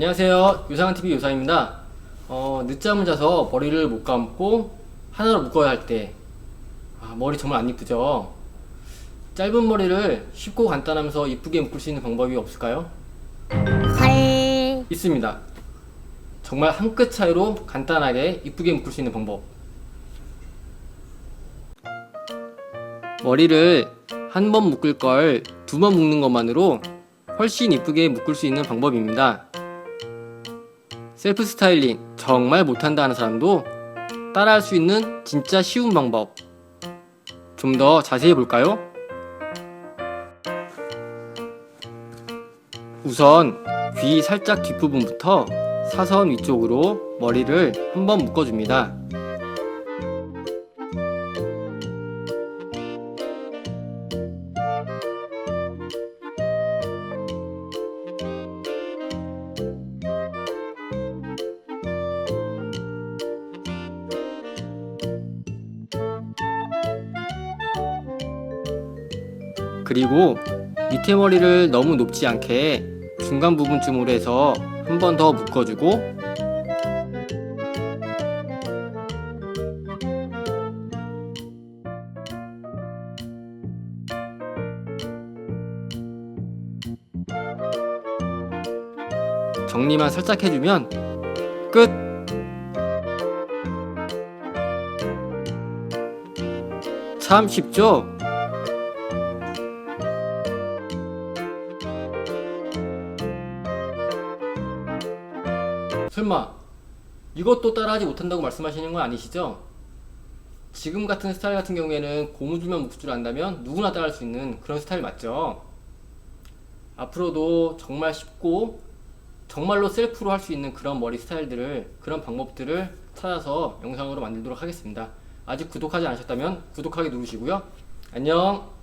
안녕하세요. 유상한TV 유상입니다. 어, 늦잠을 자서 머리를 못 감고 하나로 묶어야 할 때, 아, 머리 정말 안 이쁘죠? 짧은 머리를 쉽고 간단하면서 이쁘게 묶을 수 있는 방법이 없을까요? 헐. 있습니다. 정말 한 끗 차이로 간단하게 이쁘게 묶을 수 있는 방법. 머리를 한 번 묶을 걸 두 번 묶는 것만으로 훨씬 이쁘게 묶을 수 있는 방법입니다. 셀프 스타일링 정말 못한다 하는 사람도 따라할 수 있는 진짜 쉬운 방법. 좀 더 자세히 볼까요? 우선 귀 살짝 뒷부분부터 사선 위쪽으로 머리를 한번 묶어줍니다. 그리고 밑에 머리를 너무 높지 않게 중간 부분쯤으로 해서 한 번 더 묶어주고 정리만 살짝 해주면 끝! 참 쉽죠? 설마 이것도 따라하지 못한다고 말씀하시는 건 아니시죠? 지금 같은 스타일 같은 경우에는 고무줄만 묶을 줄 안다면 누구나 따라할 수 있는 그런 스타일 맞죠? 앞으로도 정말 쉽고 정말로 셀프로 할 수 있는 그런 머리 스타일들을 그런 방법들을 찾아서 영상으로 만들도록 하겠습니다. 아직 구독하지 않으셨다면 구독하기 누르시고요. 안녕.